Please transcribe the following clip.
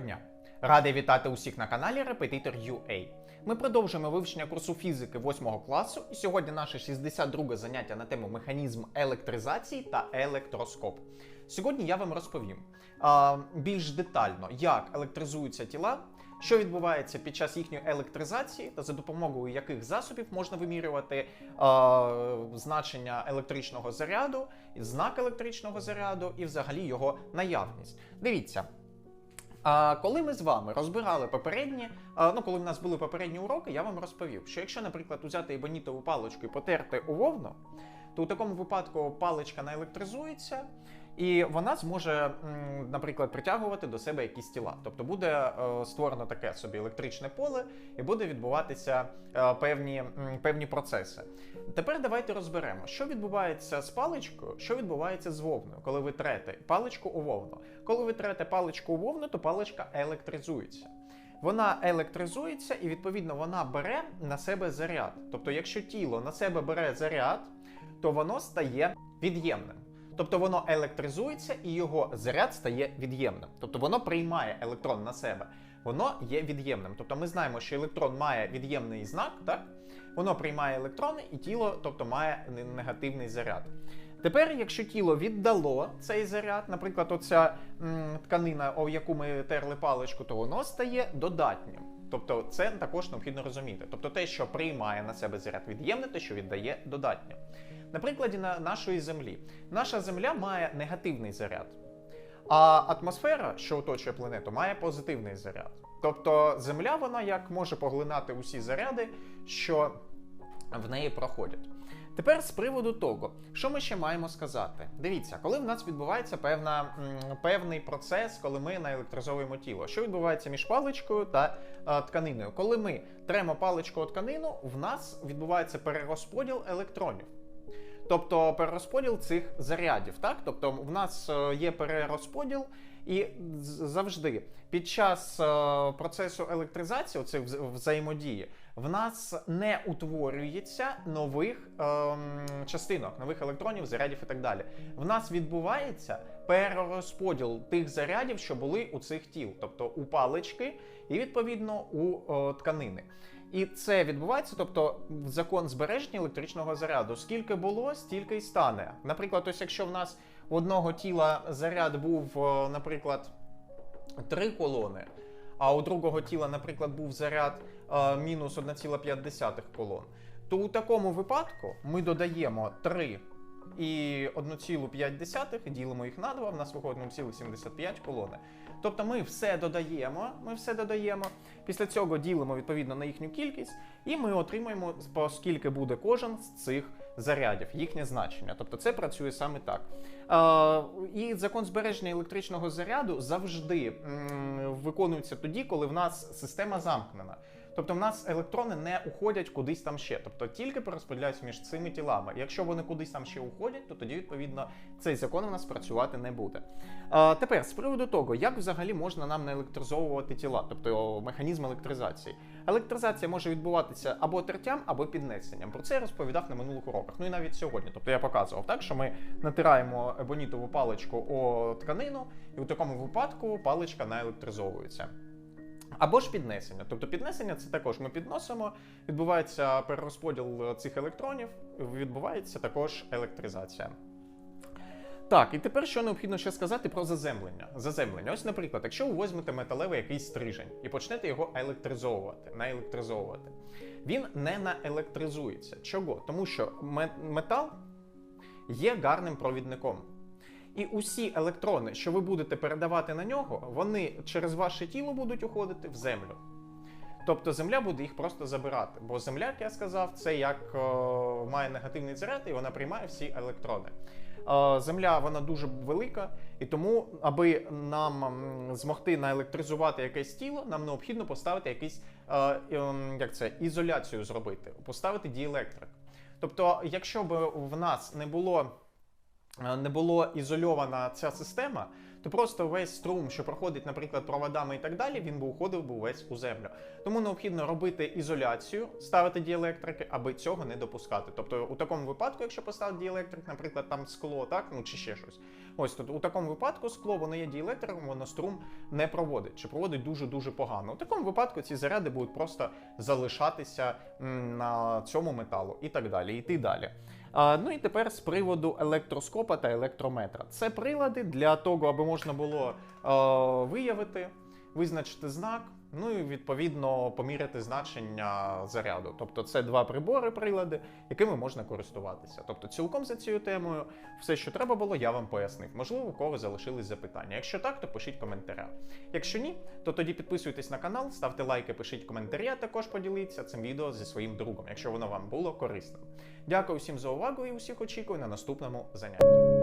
дня! Радий вітати усіх на каналі Репетитор UA. Ми продовжуємо вивчення курсу фізики 8 класу, і сьогодні наше 62 заняття на тему механізм електризації та електроскоп. Сьогодні я вам розповім а, більш детально, як електризуються тіла, що відбувається під час їхньої електризації, та за допомогою яких засобів можна вимірювати а, значення електричного заряду, знак електричного заряду і взагалі його наявність. Дивіться. А коли ми з вами розбирали попередні, ну коли в нас були попередні уроки, я вам розповів, що якщо, наприклад, узяти ібонітову паличку і потерти у вовну, то у такому випадку паличка наелектризується, і вона зможе, наприклад, притягувати до себе якісь тіла. Тобто буде е, створено таке собі електричне поле, і буде відбуватися е, певні, певні процеси. Тепер давайте розберемо, що відбувається з паличкою, що відбувається з вовною, коли ви трете паличку у вовну. Коли ви трете паличку у вовну, то паличка електризується. Вона електризується і, відповідно, вона бере на себе заряд. Тобто, якщо тіло на себе бере заряд, то воно стає від'ємним. Тобто воно електризується і його заряд стає від'ємним. Тобто воно приймає електрон на себе. Воно є від'ємним. Тобто ми знаємо, що електрон має від'ємний знак, так? Воно приймає електрони, і тіло, тобто, має негативний заряд. Тепер, якщо тіло віддало цей заряд, наприклад, оця м, тканина, о яку ми терли паличку, то воно стає додатнім. Тобто це також необхідно розуміти. Тобто те, що приймає на себе заряд від'ємне, те, що віддає додатнє. На прикладі на нашої землі. Наша земля має негативний заряд, а атмосфера, що оточує планету, має позитивний заряд. Тобто Земля, вона як може поглинати усі заряди, що в неї проходять. Тепер з приводу того, що ми ще маємо сказати. Дивіться, коли в нас відбувається певна, певний процес, коли ми наелектризовуємо тіло, що відбувається між паличкою та е, тканиною? Коли ми тремо паличку о тканину, в нас відбувається перерозподіл електронів. Тобто перерозподіл цих зарядів. Так? Тобто в нас е, є перерозподіл, і завжди під час е, процесу електризації, вза- взаємодії, в нас не утворюється нових ем, частинок, нових електронів, зарядів і так далі. В нас відбувається перерозподіл тих зарядів, що були у цих тіл, тобто у палички і відповідно у е, тканини. І це відбувається, тобто закон збереження електричного заряду. Скільки було, стільки й стане. Наприклад, ось якщо в нас у одного тіла заряд був, е, наприклад, три колони, а у другого тіла, наприклад, був заряд е, мінус 1,5 колон, то у такому випадку ми додаємо 3 і 1,5 ділимо їх на 2, в нас виходить 0,75 колони. Тобто ми все додаємо, ми все додаємо, після цього ділимо відповідно на їхню кількість, і ми отримаємо, оскільки буде кожен з цих зарядів, їхнє значення. Тобто це працює саме так. І закон збереження електричного заряду завжди виконується тоді, коли в нас система замкнена. Тобто в нас електрони не уходять кудись там ще, тобто тільки перерозподіляються між цими тілами. Якщо вони кудись там ще уходять, то тоді відповідно цей закон у нас працювати не буде. А, тепер з приводу того, як взагалі можна нам не електризовувати тіла, тобто механізм електризації. Електризація може відбуватися або тертям, або піднесенням. Про це я розповідав на минулих уроках. Ну і навіть сьогодні. Тобто я показував так, що ми натираємо ебонітову паличку о тканину, і у такому випадку паличка наелектризовується. Або ж піднесення. Тобто піднесення це також ми підносимо, відбувається перерозподіл цих електронів, відбувається також електризація. Так, і тепер що необхідно ще сказати про заземлення. Заземлення. Ось, наприклад, якщо ви візьмете металевий якийсь стрижень і почнете його електризовувати, наелектризовувати, він не наелектризується. Чого? Тому що метал є гарним провідником. І усі електрони, що ви будете передавати на нього, вони через ваше тіло будуть уходити в землю. Тобто земля буде їх просто забирати. Бо земля, як я сказав, це як е, має негативний заряд, і вона приймає всі електрони. Е, земля вона дуже велика, і тому, аби нам змогти наелектризувати якесь тіло, нам необхідно поставити якийсь е, як це, ізоляцію зробити, поставити діелектрик. Тобто, якщо б в нас не було не була ізольована ця система, то просто весь струм, що проходить, наприклад, проводами і так далі, він би уходив би весь у землю. Тому необхідно робити ізоляцію, ставити діелектрики, аби цього не допускати. Тобто, у такому випадку, якщо поставити діелектрик, наприклад, там скло, так ну чи ще щось. Ось тут у такому випадку скло воно є діелектриком, воно струм не проводить, чи проводить дуже дуже погано. У такому випадку ці заряди будуть просто залишатися на цьому металу і так далі. Іти далі. Ну і тепер з приводу електроскопа та електрометра. Це прилади для того, аби можна було виявити, визначити знак. Ну і відповідно поміряти значення заряду. Тобто це два прибори, прилади, якими можна користуватися. Тобто, цілком за цією темою, все, що треба було, я вам пояснив. Можливо, у кого залишились запитання. Якщо так, то пишіть коментаря. Якщо ні, то тоді підписуйтесь на канал, ставте лайки, пишіть коментарі, а також поділіться цим відео зі своїм другом, якщо воно вам було корисним. Дякую всім за увагу і усіх очікую на наступному занятті.